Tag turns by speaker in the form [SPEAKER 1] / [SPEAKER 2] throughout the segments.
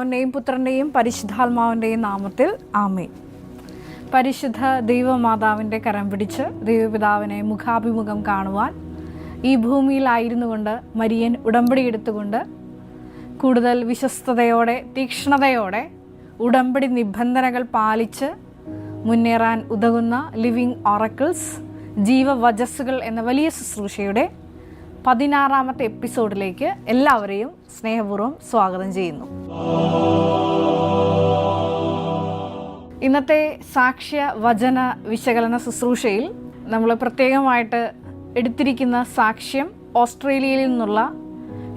[SPEAKER 1] പിതാവിന്റെയും പുത്രന്റെയും പരിശുദ്ധാത്മാവിന്റെയും നാമത്തിൽ ആമേ പരിശുദ്ധ ദൈവമാതാവിന്റെ കരം പിടിച്ച് ദൈവപിതാവിനെ മുഖാഭിമുഖം കാണുവാൻ ഈ ഭൂമിയിലായിരുന്നു കൊണ്ട് മരിയൻ ഉടമ്പടി എടുത്തുകൊണ്ട് കൂടുതൽ വിശ്വസ്തയോടെ തീക്ഷ്ണതയോടെ ഉടമ്പടി നിബന്ധനകൾ പാലിച്ച് മുന്നേറാൻ ഉതകുന്ന ലിവിങ് ഓറക്കിൾസ് ജീവവജസ്സുകൾ എന്ന വലിയ ശുശ്രൂഷയുടെ പതിനാറാമത്തെ എപ്പിസോഡിലേക്ക് എല്ലാവരെയും സ്നേഹപൂർവം സ്വാഗതം ചെയ്യുന്നു. ഇന്നത്തെ സാക്ഷ്യ വചന വിശകലന ശുശ്രൂഷയിൽ നമ്മൾ പ്രത്യേകമായിട്ട് എടുത്തിരിക്കുന്ന സാക്ഷ്യം ഓസ്ട്രേലിയയിൽ നിന്നുള്ള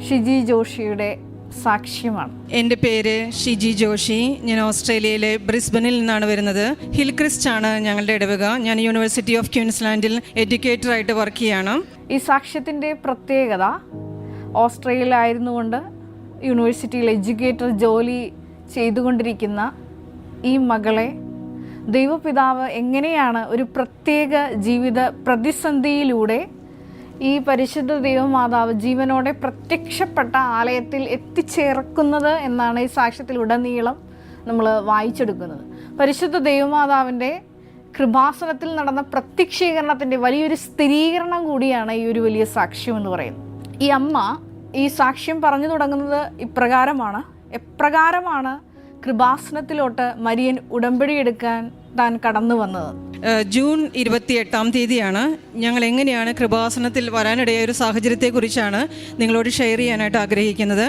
[SPEAKER 1] ഷിജി ജോഷിയുടെ സാക്ഷ്യമാണ്.
[SPEAKER 2] എന്റെ പേര് ഷിജി ജോഷി. ഞാൻ ഓസ്ട്രേലിയയിലെ ബ്രിസ്ബനിൽ നിന്നാണ് വരുന്നത്. ഹിൽ ക്രിസ്റ്റ് ആണ് ഞങ്ങളുടെ ഇടവക. ഞാൻ യൂണിവേഴ്സിറ്റി ഓഫ് ക്യൂൻസ്ലാൻഡിൽ എഡ്യൂക്കേറ്ററായിട്ട് വർക്ക് ചെയ്യാണ്.
[SPEAKER 1] ഈ സാക്ഷ്യത്തിന്റെ പ്രത്യേകത ഓസ്ട്രേലിയയിലായിരുന്നുകൊണ്ട് യൂണിവേഴ്സിറ്റിയിൽ എഡ്യൂക്കേറ്റർ ജോലി ചെയ്തുകൊണ്ടിരിക്കുന്ന ഈ മകളെ ദൈവപിതാവ് എങ്ങനെയാണ് ഒരു പ്രത്യേക ജീവിത പ്രതിസന്ധിയിലൂടെ ഈ പരിശുദ്ധ ദൈവമാതാവ് ജീവനോടെ പ്രത്യക്ഷപ്പെട്ട ആലയത്തിൽ എത്തിച്ചേർക്കുന്നത് എന്നാണ് ഈ സാക്ഷ്യത്തിൽ ഉടനീളം നമ്മൾ വായിച്ചെടുക്കുന്നത്. പരിശുദ്ധ ദൈവമാതാവിന്റെ കൃപാസനത്തിൽ നടന്ന പ്രത്യക്ഷീകരണത്തിന്റെ വലിയൊരു സ്ഥിരീകരണം കൂടിയാണ് ഈ ഒരു വലിയ സാക്ഷ്യം എന്ന് പറയുന്നത്. ഈ അമ്മ ഈ സാക്ഷ്യം പറഞ്ഞു തുടങ്ങുന്നത് ഇപ്രകാരമാണ്. എപ്രകാരമാണ് കൃപാസനത്തിലോട്ട് മരിയൻ ഉടമ്പടി എടുക്കാൻ താൻ കടന്നു വന്നത്?
[SPEAKER 2] ജൂൺ ഇരുപത്തി എട്ടാം തീയതിയാണ്. ഞങ്ങൾ എങ്ങനെയാണ് കൃപാസനത്തിൽ വരാനിടയായ ഒരു സാഹചര്യത്തെക്കുറിച്ചാണ് നിങ്ങളോട് ഷെയർ ചെയ്യാനായിട്ട് ആഗ്രഹിക്കുന്നത്.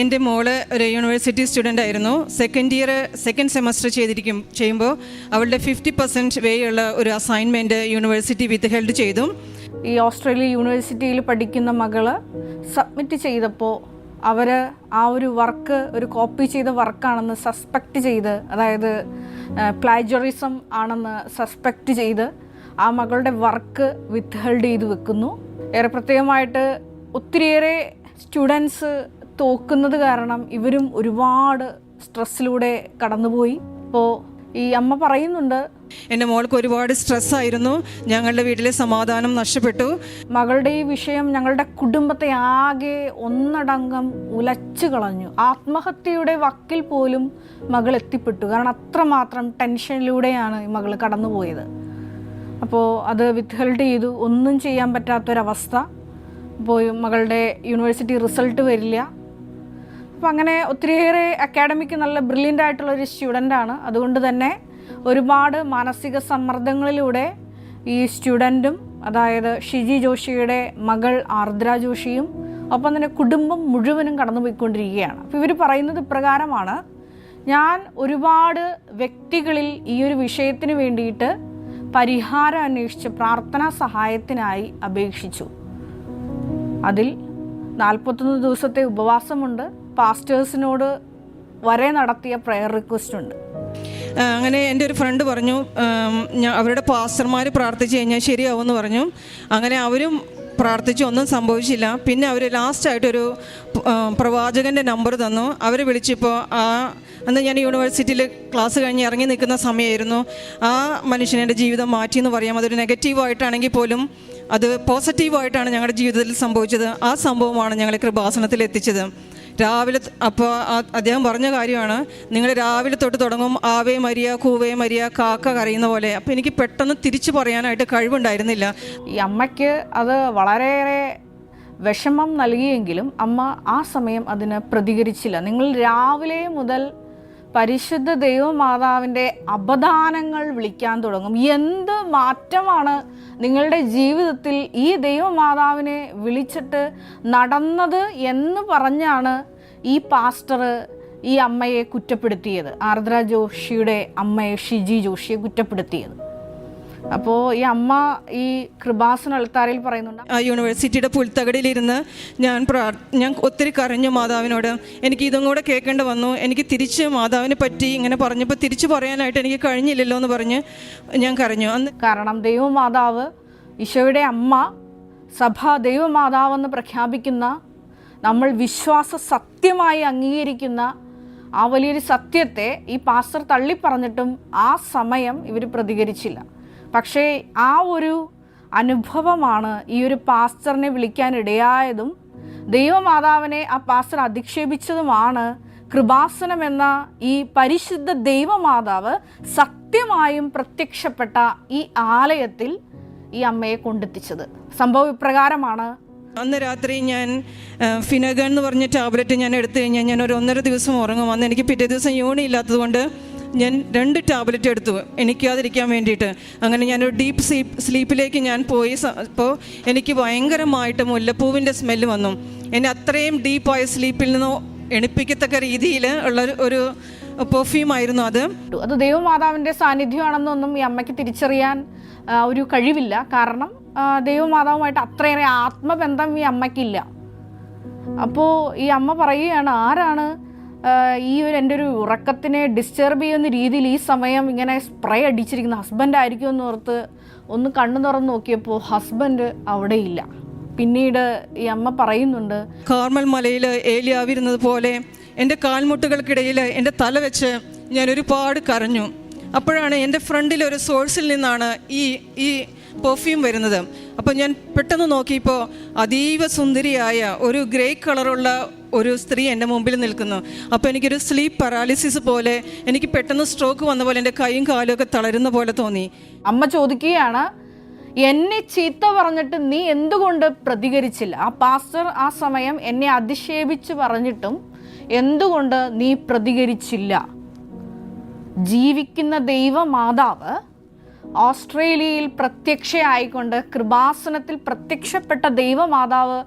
[SPEAKER 2] എന്റെ മോൾ ഒരു യൂണിവേഴ്സിറ്റി സ്റ്റുഡന്റ് ആയിരുന്നു. സെക്കൻഡ് ഇയർ സെക്കൻഡ് സെമസ്റ്റർ ചെയ്തിരിക്കും ചെയ്യുമ്പോൾ അവളുടെ ഫിഫ്റ്റി പെർസെന്റ് വേ ഉള്ള ഒരു അസൈൻമെന്റ് യൂണിവേഴ്സിറ്റി വിത്ത് ഹെൽഡ് ചെയ്തു.
[SPEAKER 1] ഈ ഓസ്ട്രേലിയ യൂണിവേഴ്സിറ്റിയിൽ പഠിക്കുന്ന മകൾ സബ്മിറ്റ് ചെയ്തപ്പോൾ അവർ ആ ഒരു വർക്ക് ഒരു കോപ്പി ചെയ്ത വർക്കാണെന്ന് സസ്പെക്റ്റ് ചെയ്ത് അതായത് പ്ലാജറിസം ആണെന്ന് സസ്പെക്റ്റ് ചെയ്ത് ആ മകളുടെ വർക്ക് വിത്ത് ഹെൽഡ് ചെയ്ത് വെക്കുന്നു. ഏറെ പ്രത്യേകമായിട്ട് ഒത്തിരിയേറെ സ്റ്റുഡൻസ് തോക്കുന്നത് കാരണം ഇവരും ഒരുപാട് സ്ട്രെസ്സിലൂടെ കടന്നുപോയി. അപ്പോൾ ഈ അമ്മ പറയുന്നുണ്ട്
[SPEAKER 2] എന്റെ മോൾക്ക് ഒരുപാട് സ്ട്രെസ് ആയിരുന്നു ഞങ്ങളുടെ വീട്ടിലെ സമാധാനം നഷ്ടപ്പെട്ടു.
[SPEAKER 1] മകളുടെ ഈ വിഷയം ഞങ്ങളുടെ കുടുംബത്തെ ആകെ ഒന്നടങ്കം ഉലച്ചു കളഞ്ഞു. ആത്മഹത്യയുടെ വക്കിൽ പോലും മകൾ എത്തിപ്പെട്ടു. കാരണം അത്രമാത്രം ടെൻഷനിലൂടെയാണ് ഈ മകൾ കടന്നുപോയത്. അപ്പോൾ അത് വിത്ത്ഹെൽഡ് ചെയ്തു. ഒന്നും ചെയ്യാൻ പറ്റാത്തൊരവസ്ഥ. അപ്പോൾ മകളുടെ യൂണിവേഴ്സിറ്റി റിസൾട്ട് വരില്ല. അപ്പോൾ അങ്ങനെ ഒത്തിരിയേറെ അക്കാഡമിക്ക് നല്ല ബ്രില്യന്റ് ആയിട്ടുള്ള ഒരു സ്റ്റുഡന്റ് ആണ്. അതുകൊണ്ട് തന്നെ ഒരുപാട് മാനസിക സമ്മർദ്ദങ്ങളിലൂടെ ഈ സ്റ്റുഡന്റും അതായത് ഷിജി ജോഷിയുടെ മകൾ ആർദ്ര ജോഷിയും ഒപ്പം തന്നെ കുടുംബം മുഴുവനും കടന്നുപോയിക്കൊണ്ടിരിക്കുകയാണ്. അപ്പോൾ ഇവർ പറയുന്നത് ഇപ്രകാരമാണ്. ഞാൻ ഒരുപാട് വ്യക്തികളിൽ ഈ ഒരു വിഷയത്തിന് വേണ്ടിയിട്ട് പരിഹാരം അന്വേഷിച്ച് പ്രാർത്ഥനാ സഹായത്തിനായി അപേക്ഷിച്ചു. അതിൽ നാൽപ്പത്തൊന്ന് ദിവസത്തെ ഉപവാസമുണ്ട്. പാസ്റ്റേഴ്സിനോട് വരെ നടത്തിയ പ്രയർ റിക്വസ്റ്റ് ഉണ്ട്.
[SPEAKER 2] അങ്ങനെ എന്റെ ഒരു ഫ്രണ്ട് പറഞ്ഞു അവരുടെ പാസ്റ്റർമാർ പ്രാർത്ഥിച്ചു കഴിഞ്ഞാൽ ശരിയാവുമെന്ന് പറഞ്ഞു. അങ്ങനെ അവരും പ്രാർത്ഥിച്ചു ഒന്നും സംഭവിച്ചില്ല. പിന്നെ അവർ ലാസ്റ്റായിട്ടൊരു പ്രവാചകന്റെ നമ്പർ തന്നു. അവർ വിളിച്ചപ്പോൾ ആ അന്ന് ഞാൻ യൂണിവേഴ്സിറ്റിയിൽ ക്ലാസ് കഴിഞ്ഞ് ഇറങ്ങി നിൽക്കുന്ന സമയമായിരുന്നു ആ മനുഷ്യൻ എന്റെ ജീവിതം മാറ്റി എന്ന് പറയാം. അതൊരു നെഗറ്റീവായിട്ടാണെങ്കിൽ പോലും അത് പോസിറ്റീവായിട്ടാണ് ഞങ്ങളുടെ ജീവിതത്തിൽ സംഭവിച്ചത്. ആ സംഭവമാണ് ഞങ്ങളെ കൃപാസനത്തിൽ എത്തിച്ചത്. രാവിലെ അപ്പോൾ അദ്ദേഹം പറഞ്ഞ കാര്യമാണ്. നിങ്ങൾ രാവിലെ തൊട്ട് തുടങ്ങും ആവേ മരിയ കൂവേ മരിയ കാക്ക കരയുന്ന പോലെ. അപ്പോൾ എനിക്ക് പെട്ടെന്ന് തിരിച്ചു പറയാനായിട്ട് കഴിവുണ്ടായിരുന്നില്ല.
[SPEAKER 1] ഈ അമ്മയ്ക്ക് അത് വളരെയേറെ വിഷമം നൽകിയെങ്കിലും അമ്മ ആ സമയം അതിന് പ്രതികരിച്ചില്ല. നിങ്ങൾ രാവിലെ മുതൽ പരിശുദ്ധ ദൈവമാതാവിന്റെ അപദാനങ്ങൾ വിളിക്കാൻ തുടങ്ങും. എന്ത് മാറ്റമാണ് നിങ്ങളുടെ ജീവിതത്തിൽ ഈ ദൈവമാതാവിനെ വിളിച്ചിട്ട് നടന്നത് എന്ന് പറഞ്ഞാണ് ഈ പാസ്റ്റർ ഈ അമ്മയെ കുറ്റപ്പെടുത്തിയത്. ആർദ്ര ജോഷിയുടെ അമ്മയെ ഷിജി ജോഷിയെ കുറ്റപ്പെടുത്തിയത്. അപ്പോൾ ഈ അമ്മ ഈ കൃപാസന അൾത്താരയിൽ പറയുന്നുണ്ട്.
[SPEAKER 2] ആ യൂണിവേഴ്സിറ്റിയുടെ പുൽത്തകടിയിലിരുന്ന് ഞാൻ പ്രാ ഞാൻ ഒത്തിരി കരഞ്ഞു മാതാവിനോട്. എനിക്ക് ഇതും കൂടെ കേൾക്കേണ്ടി വന്നു. എനിക്ക് തിരിച്ച് മാതാവിനെ പറ്റി ഇങ്ങനെ പറഞ്ഞപ്പോൾ തിരിച്ചു പറയാനായിട്ട് എനിക്ക് കഴിഞ്ഞില്ലല്ലോ എന്ന് പറഞ്ഞ് ഞാൻ കരഞ്ഞു. അന്ന്
[SPEAKER 1] കാരണം ദൈവമാതാവ് ഈശോയുടെ അമ്മ സഭ ദൈവമാതാവെന്ന് പ്രഖ്യാപിക്കുന്ന നമ്മൾ വിശ്വാസ സത്യമായി അംഗീകരിക്കുന്ന ആ വലിയൊരു സത്യത്തെ ഈ പാസ്റ്റർ തള്ളിപ്പറഞ്ഞിട്ടും ആ സമയം ഇവർ പ്രതികരിച്ചില്ല. പക്ഷേ ആ ഒരു അനുഭവമാണ് ഈ ഒരു പാസ്റ്ററിനെ വിളിക്കാൻ ഇടയായതും ദൈവമാതാവിനെ ആ പാസ്റ്റർ അധിക്ഷേപിച്ചതുമാണ് കൃപാസനം എന്ന ഈ പരിശുദ്ധ ദൈവമാതാവ് സത്യമായും പ്രത്യക്ഷപ്പെട്ട ഈ ആലയത്തിൽ ഈ അമ്മയെ കൊണ്ടെത്തിച്ചത്. സംഭവം ഇപ്രകാരമാണ്.
[SPEAKER 2] അന്ന് രാത്രി ഞാൻ ഫിനഗൺ എന്ന് പറഞ്ഞ ടാബ്ലറ്റ് ഞാൻ എടുത്തു കഴിഞ്ഞാൽ ഞാൻ ഒരു ഒന്നര ദിവസം ഉറങ്ങും. അന്ന് എനിക്ക് പിറ്റേ ദിവസം യൂണി ഇല്ലാത്തതുകൊണ്ട് ഞാൻ രണ്ട് ടാബ്ലറ്റ് എടുത്തു. എനിക്കാതിരിക്കാൻ വേണ്ടിയിട്ട്. അങ്ങനെ ഞാനൊരു ഡീപ്പ് സ്ലീപ്പ് സ്ലീപ്പിലേക്ക് ഞാൻ പോയി അപ്പോൾ എനിക്ക് ഭയങ്കരമായിട്ട് മുല്ലപ്പൂവിന്റെ സ്മെല്ല് വന്നു. എന്നെ അത്രയും ഡീപ്പായ സ്ലീപ്പിൽ നിന്നോ എണിപ്പിക്കത്തക്ക രീതിയിൽ ഉള്ള ഒരു- പെർഫ്യൂം ആയിരുന്നു അത്.
[SPEAKER 1] അത് ദൈവമാതാവിന്റെ സാന്നിധ്യമാണെന്നൊന്നും ഈ അമ്മയ്ക്ക് തിരിച്ചറിയാൻ ഒരു കഴിവില്ല. കാരണം ദൈവമാതാവുമായിട്ട് അത്രയേറെ ആത്മബന്ധം ഈ അമ്മയ്ക്കില്ല. അപ്പോൾ ഈ അമ്മ പറയുകയാണ് ആരാണ് ഈ ഒരു എന്റെ ഒരു ഉറക്കത്തിനെ ഡിസ്റ്റർബ് ചെയ്യുന്ന രീതിയിൽ ഈ സമയം ഇങ്ങനെ സ്പ്രേ അടിച്ചിരിക്കുന്ന. ഹസ്ബൻഡ് ആയിരിക്കും എന്ന് ഓർത്ത് ഒന്ന് കണ്ണു തുറന്ന് നോക്കിയപ്പോൾ ഹസ്ബൻഡ് അവിടെയില്ല. പിന്നീട് ഈ അമ്മ പറയുന്നുണ്ട്
[SPEAKER 2] കാർമൽ മലയിൽ ഏലിയാവിരുന്നത് പോലെ എന്റെ കാൽമുട്ടുകൾക്കിടയിൽ എന്റെ തല വെച്ച് ഞാൻ ഒരുപാട് കരഞ്ഞു. അപ്പോഴാണ് എന്റെ ഫ്രണ്ടിൽ ഒരു സോഴ്സിൽ നിന്നാണ് ഈ ഈ പെർഫ്യൂം വരുന്നത്. അപ്പോൾ ഞാൻ പെട്ടെന്ന് നോക്കിയപ്പോൾ അതീവ സുന്ദരിയായ ഒരു ഗ്രേ കളറുള്ള ഒരു സ്ത്രീ എന്റെ മുമ്പിൽ നിൽക്കുന്നു. അപ്പോൾ എനിക്കൊരു സ്ലീപ്പ് പാരാലിസിസ് പോലെ എനിക്ക് പെട്ടെന്ന് സ്ട്രോക്ക് വന്ന പോലെ എന്റെ കൈയും കാലും ഒക്കെ തളരുന്ന പോലെ തോന്നി.
[SPEAKER 1] അമ്മ ചോദിക്കുകയാണ് എന്നെ ചീത്ത പറഞ്ഞിട്ട് നീ എന്തുകൊണ്ട് പ്രതികരിച്ചില്ല? ആ പാസ്റ്റർ ആ സമയം എന്നെ അധിക്ഷേപിച്ച് പറഞ്ഞിട്ടും എന്തുകൊണ്ട് നീ പ്രതികരിച്ചില്ല? ജീവിക്കുന്ന ദൈവമാതാവ് ഓസ്ട്രേലിയയിൽ പ്രത്യക്ഷയായിക്കൊണ്ട് കൃപാസനത്തിൽ പ്രത്യക്ഷപ്പെട്ട ദൈവമാതാവ്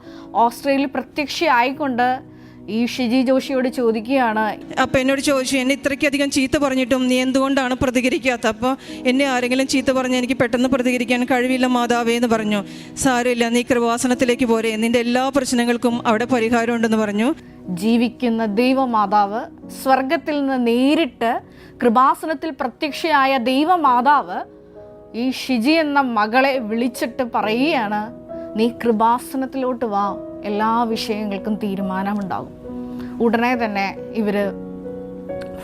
[SPEAKER 1] ഓസ്ട്രേലിയയിൽ പ്രത്യക്ഷയായിക്കൊണ്ട് ഈ ഷിജി ജോഷിയോട് ചോദിക്കുകയാണ്
[SPEAKER 2] അപ്പോൾ എന്നോട് ചോദിച്ചു എന്നെ ഇത്രയ്ക്കധികം ചീത്ത പറഞ്ഞിട്ടും നീ എന്തുകൊണ്ടാണ് പ്രതികരിക്കാത്ത അപ്പോൾ എന്നെ ആരെങ്കിലും ചീത്ത പറഞ്ഞാൽ എനിക്ക് പെട്ടെന്ന് പ്രതികരിക്കാൻ കഴിവില്ല മാതാവേ എന്ന് പറഞ്ഞു. സാരമില്ല നീ കൃപാസനത്തിലേക്ക് പോരെ. നിന്റെ എല്ലാ പ്രശ്നങ്ങൾക്കും അവിടെ പരിഹാരമുണ്ടെന്ന് പറഞ്ഞു.
[SPEAKER 1] ജീവിക്കുന്ന ദൈവമാതാവ് സ്വർഗത്തിൽ നിന്ന് നേരിട്ട് കൃപാസനത്തിൽ പ്രത്യക്ഷയായ ദൈവമാതാവ് ഈ ഷിജി എന്ന മകളെ വിളിച്ചിട്ട് പറയുകയാണ് നീ കൃപാസനത്തിലോട്ട് വാ. എല്ലാ വിഷയങ്ങൾക്കും തീരുമാനമുണ്ടാകും. ഉടനെ തന്നെ ഇവർ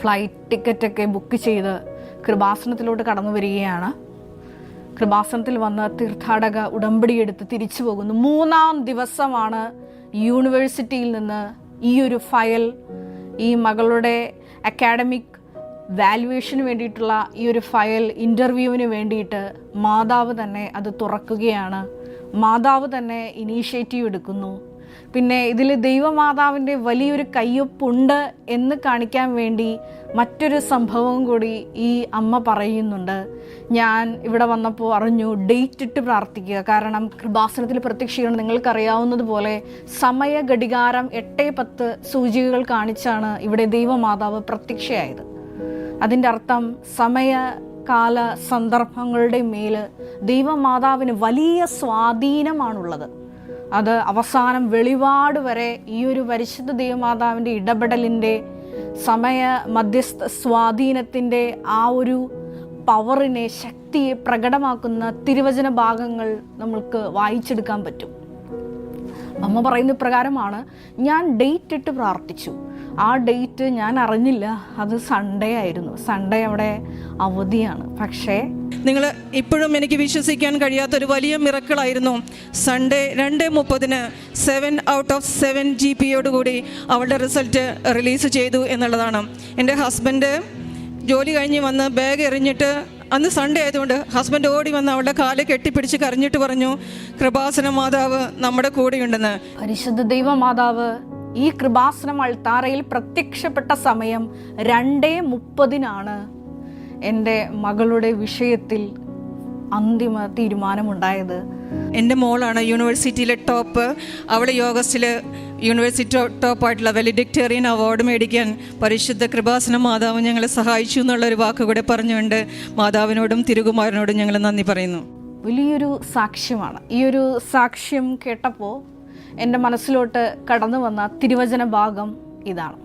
[SPEAKER 1] ഫ്ലൈറ്റ് ടിക്കറ്റൊക്കെ ബുക്ക് ചെയ്ത് കൃപാസനത്തിലോട്ട് കടന്നു വരികയാണ്. കൃപാസനത്തിൽ വന്ന് തീർത്ഥാടക ഉടമ്പടി എടുത്ത് തിരിച്ചു പോകുന്നു. മൂന്നാം ദിവസമാണ് യൂണിവേഴ്സിറ്റിയിൽ നിന്ന് ഈ ഒരു ഫയൽ ഈ മകളുടെ അക്കാഡമിക് വാല്യുവേഷന് വേണ്ടിയിട്ടുള്ള ഈ ഒരു ഫയൽ ഇന്റർവ്യൂവിന് വേണ്ടിയിട്ട് മാതാവ് തന്നെ അത് തുറക്കുകയാണ്. മാതാവ് തന്നെ ഇനീഷ്യേറ്റീവ് എടുക്കുന്നു. പിന്നെ ഇതിൽ ദൈവമാതാവിന്റെ വലിയൊരു കയ്യൊപ്പുണ്ട് എന്ന് കാണിക്കാൻ വേണ്ടി മറ്റൊരു സംഭവവും കൂടി ഈ അമ്മ പറയുന്നുണ്ട്. ഞാൻ ഇവിടെ വന്നപ്പോൾ അറിഞ്ഞു ഡേറ്റ് ഇട്ട് പ്രാർത്ഥിക്കുക. കാരണം കൃപാസനത്തിൽ പ്രത്യക്ഷീകരണം നിങ്ങൾക്കറിയാവുന്നതുപോലെ സമയ ഘടികാരം എട്ട് പത്ത് സൂചികകൾ കാണിച്ചാണ് ഇവിടെ ദൈവമാതാവ് പ്രത്യക്ഷയായത്. അതിന്റെ അർത്ഥം സമയ കാല സന്ദർഭങ്ങളുടെ മേൽ ദൈവമാതാവിന് വലിയ സ്വാധീനമാണുള്ളത്. അത് അവസാനം വെളിപാട് വരെ ഈ ഒരു പരിശുദ്ധ ദൈവമാതാവിന്റെ ഇടപെടലിന്റെ സമയ മധ്യസ്ഥ സ്വാധീനത്തിന്റെ ആ ഒരു പവറിനെ ശക്തിയെ പ്രകടമാക്കുന്ന തിരുവചന ഭാഗങ്ങൾ നമ്മൾക്ക് വായിച്ചെടുക്കാൻ പറ്റും. അമ്മ പറയുന്ന പ്രകാരമാണ് ഞാൻ ഡേറ്റ് ഇട്ട് പ്രാർത്ഥിച്ചു. ആ ഡേറ്റ് ഞാൻ അറിഞ്ഞില്ല. അത് സൺഡേ ആയിരുന്നു. സൺഡേ അവിടെ അവധിയാണ്. പക്ഷേ
[SPEAKER 2] നിങ്ങൾ ഇപ്പോഴും എനിക്ക് വിശ്വസിക്കാൻ കഴിയാത്ത ഒരു വലിയ മിറക്കിളായിരുന്നു. സൺഡേ രണ്ട് മുപ്പതിന് seven out of seven G പിയോടുകൂടി അവളുടെ റിസൾട്ട് റിലീസ് ചെയ്തു എന്നുള്ളതാണ്. എന്റെ ഹസ്ബൻഡ് ജോലി കഴിഞ്ഞ് വന്ന് ബാഗ് എറിഞ്ഞിട്ട് അന്ന് സൺഡേ ആയതുകൊണ്ട് ഹസ്ബൻഡ് ഓടി വന്ന് അവളുടെ കാൽ കെട്ടിപ്പിടിച്ച് കരഞ്ഞിട്ട് പറഞ്ഞു കൃപാസന മാതാവ് നമ്മുടെ കൂടെയുണ്ടെന്ന്.
[SPEAKER 1] പരിശുദ്ധ ദൈവ മാതാവ് ഈ കൃപാസനം അൾത്താറയിൽ പ്രത്യക്ഷപ്പെട്ട സമയം രണ്ടേ മുപ്പതിനാണ്. എന്റെ മകളുടെ വിഷയത്തിൽ അന്തിമ തീരുമാനമുണ്ടായത്.
[SPEAKER 2] എന്റെ മോളാണ് യൂണിവേഴ്സിറ്റിയിലെ ടോപ്പ്. അവൾ യോഗസിൽ യൂണിവേഴ്സിറ്റി ടോപ്പായിട്ടുള്ള വെലിഡിക്ടേറിയൻ അവാർഡ് മേടിക്കാൻ പരിശുദ്ധ കൃപാസന മാതാവ് ഞങ്ങളെ സഹായിച്ചു എന്നുള്ളൊരു വാക്ക് കൂടെ പറഞ്ഞുകൊണ്ട് മാതാവിനോടും തിരുകുമാരനോടും ഞങ്ങൾ നന്ദി പറയുന്നു.
[SPEAKER 1] വലിയൊരു സാക്ഷ്യമാണ്. ഈ ഒരു സാക്ഷ്യം കേട്ടപ്പോൾ എന്റെ മനസ്സിലോട്ട് കടന്നു വന്ന തിരുവചന ഭാഗം ഇതാണ്.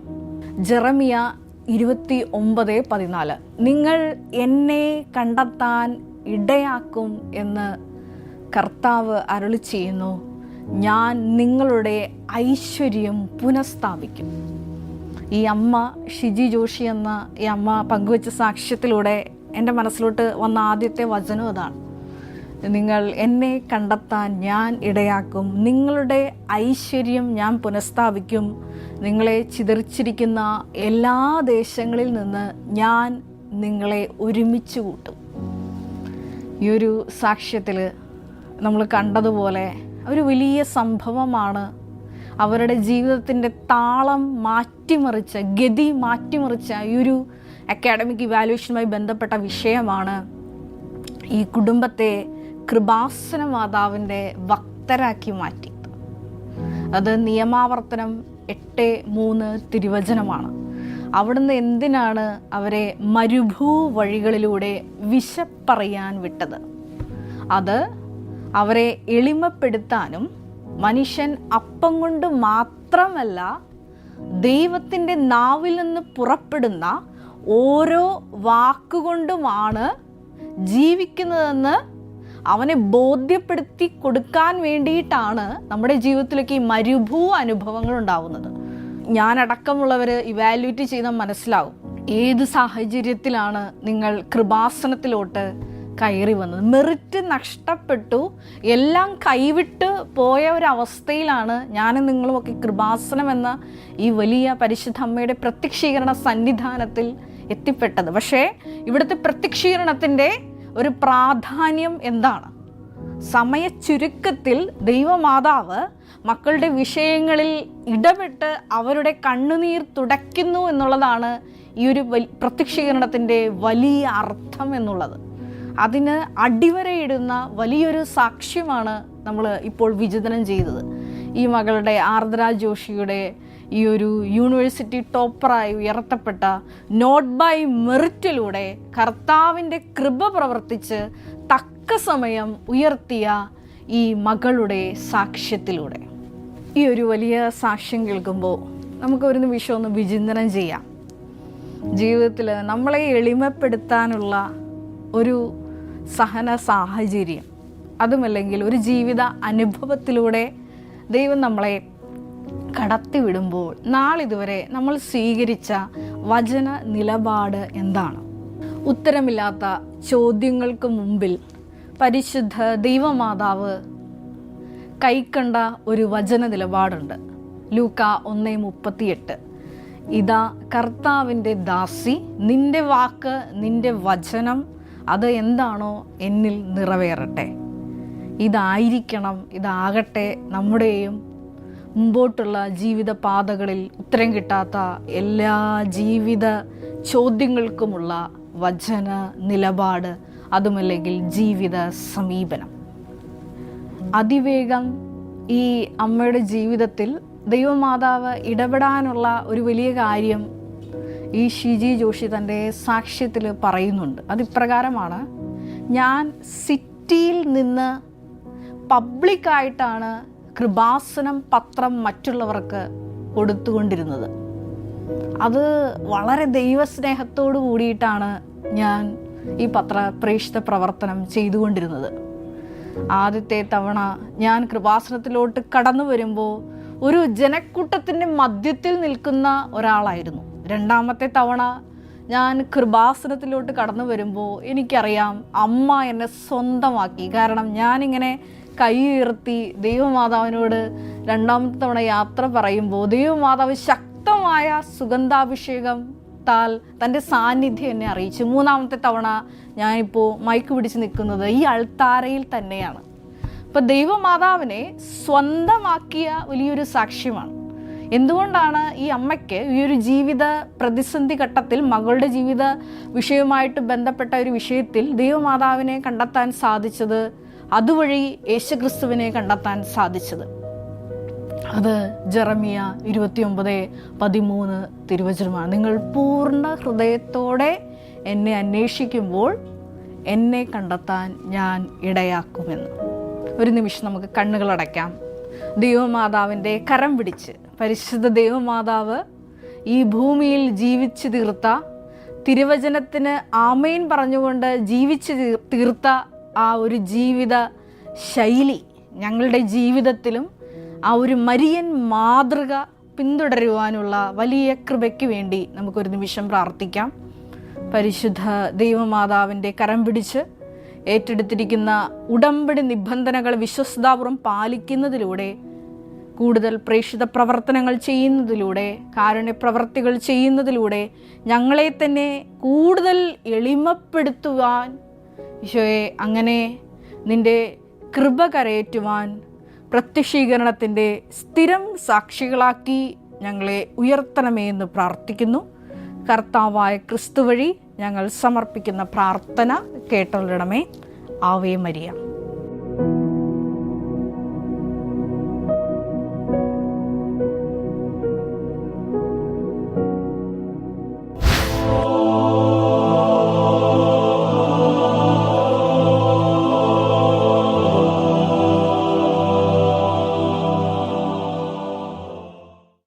[SPEAKER 1] ജെറമിയ ഇരുപത്തി ഒമ്പത് പതിനാല്. നിങ്ങൾ എന്നെ കണ്ടെത്താൻ ഇടയാക്കും എന്ന് കർത്താവ് അരുളി ചെയ്യുന്നു. ഞാൻ നിങ്ങളുടെ ഐശ്വര്യം പുനഃസ്ഥാപിക്കും. ഈ അമ്മ ഷിജി ജോഷി എന്ന ഈ അമ്മ പങ്കുവച്ച സാക്ഷ്യത്തിലൂടെ എന്റെ മനസ്സിലോട്ട് വന്ന ആദ്യത്തെ വചനം അതാണ്. നിങ്ങൾ എന്നെ കണ്ടെത്താൻ ഞാൻ ഇടയാക്കും. നിങ്ങളുടെ ഐശ്വര്യം ഞാൻ പുനഃസ്ഥാപിക്കും. നിങ്ങളെ ചിതറിച്ചിരിക്കുന്ന എല്ലാ ദേശങ്ങളിൽ നിന്ന് ഞാൻ നിങ്ങളെ ഒരുമിച്ച് കൂട്ടും. ഈ ഒരു സാക്ഷ്യത്തിൽ നമ്മൾ കണ്ടതുപോലെ ഒരു വലിയ സംഭവമാണ് അവരുടെ ജീവിതത്തിന്റെ താളം മാറ്റിമറിച്ച ഗതി മാറ്റിമറിച്ച ഈ ഒരു അക്കാഡമിക് ഇവാലുവേഷനുമായി ബന്ധപ്പെട്ട വിഷയമാണ് ഈ കുടുംബത്തെ കൃപാസന മാതാവിന്റെ ഭക്തരാക്കി മാറ്റി. അത് നിയമാവർത്തനം എട്ട് മൂന്ന് തിരുവചനമാണ്. അവിടുന്ന് എന്തിനാണ് അവരെ മരുഭൂ വഴികളിലൂടെ വിശപ്പറിയാൻ വിട്ടത്? അത് അവരെ എളിമപ്പെടുത്താനും മനുഷ്യൻ അപ്പം കൊണ്ട് മാത്രമല്ല ദൈവത്തിന്റെ നാവിൽ നിന്ന് പുറപ്പെടുന്ന ഓരോ വാക്കുകൊണ്ടുമാണ് ജീവിക്കുന്നതെന്ന് അവനെ ബോധ്യപ്പെടുത്തി കൊടുക്കാൻ വേണ്ടിയിട്ടാണ് നമ്മുടെ ജീവിതത്തിലേക്ക് ഈ മരുഭൂ അനുഭവങ്ങൾ ഉണ്ടാവുന്നത്. ഞാനടക്കമുള്ളവർ ഇവാലുവേറ്റ് ചെയ്താൽ മനസ്സിലാവും. ഏത് സാഹചര്യത്തിലാണ് നിങ്ങൾ കൃപാസനത്തിലോട്ട് കയറി വന്നത്? മെറിറ്റ് നഷ്ടപ്പെട്ടു. എല്ലാം കൈവിട്ട് പോയ ഒരവസ്ഥയിലാണ് ഞാനും നിങ്ങളുമൊക്കെ കൃപാസനം എന്ന ഈ വലിയ പരിശുദ്ധ അമ്മയുടെ പ്രത്യക്ഷീകരണ സന്നിധാനത്തിൽ എത്തിപ്പെട്ടത്. പക്ഷേ ഇവിടുത്തെ പ്രത്യക്ഷീകരണത്തിന്റെ ഒരു പ്രാധാന്യം എന്താണ്? സമയ ചുരുക്കത്തിൽ ദൈവമാതാവ് മക്കളുടെ വിഷയങ്ങളിൽ ഇടപെട്ട് അവരുടെ കണ്ണുനീർ തുടയ്ക്കുന്നു എന്നുള്ളതാണ് ഈ ഒരു പ്രത്യക്ഷീകരണത്തിന്റെ വലിയ അർത്ഥം എന്നുള്ളത്. അതിന് അടിവരയിടുന്ന വലിയൊരു സാക്ഷ്യമാണ് നമ്മൾ ഇപ്പോൾ വിചിതനം ചെയ്തത്. ഈ മകളുടെ ആർദ്ര ജോഷിയുടെ ഈ ഒരു യൂണിവേഴ്സിറ്റി ടോപ്പറായി ഉയർത്തപ്പെട്ട നോട്ട് ബൈ മെറിറ്റിലൂടെ കർത്താവിന്റെ കൃപ പ്രവർത്തിച്ച് തക്ക സമയം ഉയർത്തിയ ഈ മകളുടെ സാക്ഷ്യത്തിലൂടെ. ഈ ഒരു വലിയ സാക്ഷ്യം കേൾക്കുമ്പോൾ നമുക്ക് ഒരു നിമിഷം ഒന്ന് വിചിന്തനം ചെയ്യാം. ജീവിതത്തിൽ നമ്മളെ എളിമപ്പെടുത്താനുള്ള ഒരു സഹന സാഹചര്യം അതുമല്ലെങ്കിൽ ഒരു ജീവിത അനുഭവത്തിലൂടെ ദൈവം നമ്മളെ കടത്തിവിടുമ്പോൾ നാളിതുവരെ നമ്മൾ സ്വീകരിച്ച വചന നിലപാട് എന്താണ്? ഉത്തരമില്ലാത്ത ചോദ്യങ്ങൾക്ക് മുമ്പിൽ പരിശുദ്ധ ദൈവമാതാവ് കൈക്കണ്ട ഒരു വചന നിലപാടുണ്ട്. ലൂക്ക ഒന്ന് മുപ്പത്തിയെട്ട്. ഇതാ കർത്താവിന്റെ ദാസി നിന്റെ വാക്ക് നിന്റെ വചനം അത് എന്താണോ എന്നിൽ നിറവേറട്ടെ. ഇതായിരിക്കണം ഇതാകട്ടെ നമ്മുടെയും മുമ്പോട്ടുള്ള ജീവിത പാതകളിൽ ഉത്തരം കിട്ടാത്ത എല്ലാ ജീവിത ചോദ്യങ്ങൾക്കുമുള്ള വചന നിലപാട് അതുമല്ലെങ്കിൽ ജീവിത സമീപനം. അതിവേഗം ഈ അമ്മയുടെ ജീവിതത്തിൽ ദൈവമാതാവ് ഇടപെടാനുള്ള ഒരു വലിയ കാര്യം ഈ ഷിജി ജോഷി തന്റെ സാക്ഷ്യത്തിൽ പറയുന്നുണ്ട്. അതിപ്രകാരമാണ് ഞാൻ സിറ്റിയിൽ നിന്ന് പബ്ലിക്കായിട്ടാണ് കൃപാസനം പത്രം മറ്റുള്ളവർക്ക് കൊടുത്തുകൊണ്ടിരുന്നത്. അത് വളരെ ദൈവസ്നേഹത്തോടു കൂടിയിട്ടാണ് ഞാൻ ഈ പത്ര പ്രേക്ഷിത പ്രവർത്തനം ചെയ്തുകൊണ്ടിരുന്നത്. ആദ്യത്തെ തവണ ഞാൻ കൃപാസനത്തിലോട്ട് കടന്നു വരുമ്പോൾ ഒരു ജനക്കൂട്ടത്തിന്റെ മധ്യത്തിൽ നിൽക്കുന്ന ഒരാളായിരുന്നു. രണ്ടാമത്തെ തവണ ഞാൻ കൃപാസനത്തിലോട്ട് കടന്നു വരുമ്പോൾ എനിക്കറിയാം അമ്മ എന്നെ സ്വന്തമാക്കി. കാരണം ഞാനിങ്ങനെ കൈ ഉയർത്തി ദൈവമാതാവിനോട് രണ്ടാമത്തെ തവണ യാത്ര പറയുമ്പോൾ ദൈവമാതാവ് ശക്തമായ സുഗന്ധാഭിഷേകം താൽ തന്റെ സാന്നിധ്യം എന്നെ അറിയിച്ചു. മൂന്നാമത്തെ തവണ ഞാനിപ്പോൾ മൈക്ക് പിടിച്ച് നിൽക്കുന്നത് ഈ അൾത്താരയിൽ തന്നെയാണ്. അപ്പം ദൈവമാതാവിനെ സ്വന്തമാക്കിയ വലിയൊരു സാക്ഷ്യമാണ്. എന്തുകൊണ്ടാണ് ഈ അമ്മയ്ക്ക് ഈ ഒരു ജീവിത പ്രതിസന്ധി ഘട്ടത്തിൽ മകളുടെ ജീവിത വിഷയവുമായിട്ട് ബന്ധപ്പെട്ട ഒരു വിഷയത്തിൽ ദൈവമാതാവിനെ കണ്ടെത്താൻ സാധിച്ചത്? അതുവഴി യേശുക്രിസ്തുവിനെ കണ്ടെത്താൻ സാധിച്ചത്. അത് ജെറമിയ ഇരുപത്തിയൊമ്പത് പതിമൂന്ന് തിരുവചനമാണ്. നിങ്ങൾ പൂർണ ഹൃദയത്തോടെ എന്നെ അന്വേഷിക്കുമ്പോൾ എന്നെ കണ്ടെത്താൻ ഞാൻ ഇടയാക്കുമെന്ന്. ഒരു നിമിഷം നമുക്ക് കണ്ണുകളടയ്ക്കാം ദൈവമാതാവിന്റെ കരം പിടിച്ച് പരിശുദ്ധ ദൈവമാതാവ് ഈ ഭൂമിയിൽ ജീവിച്ചു തീർത്ത തിരുവചനത്തിന് ആമേൻ പറഞ്ഞുകൊണ്ട് ജീവിച്ചു തീർ- തീർത്ത ആ ഒരു ജീവിത ശൈലി ഞങ്ങളുടെ ജീവിതത്തിലും ആ ഒരു മരിയൻ മാതൃക പിന്തുടരുവാനുള്ള വലിയ കൃപയ്ക്ക് വേണ്ടി നമുക്കൊരു നിമിഷം പ്രാർത്ഥിക്കാം. പരിശുദ്ധ ദൈവമാതാവിന്റെ കരം പിടിച്ച് ഏറ്റെടുത്തിരിക്കുന്ന ഉടമ്പടി നിബന്ധനകൾ വിശ്വസ്താപുറം പാലിക്കുന്നതിലൂടെ കൂടുതൽ പ്രേക്ഷിത പ്രവർത്തനങ്ങൾ ചെയ്യുന്നതിലൂടെ കാരുണ്യപ്രവർത്തികൾ ചെയ്യുന്നതിലൂടെ ഞങ്ങളെ തന്നെ കൂടുതൽ എളിമപ്പെടുത്തുവാൻ ഈശോയെ അങ്ങനെ നിന്റെ കൃപ കരയേറ്റുവാൻ പ്രത്യക്ഷീകരണത്തിന്റെ സ്ഥിരം സാക്ഷികളാക്കി ഞങ്ങളെ ഉയർത്തണമേ എന്ന് പ്രാർത്ഥിക്കുന്നു. കർത്താവായ ക്രിസ്തു വഴി ഞങ്ങൾ സമർപ്പിക്കുന്ന പ്രാർത്ഥന കേട്ടൊള്ളണമേ ആവേ മരിയ.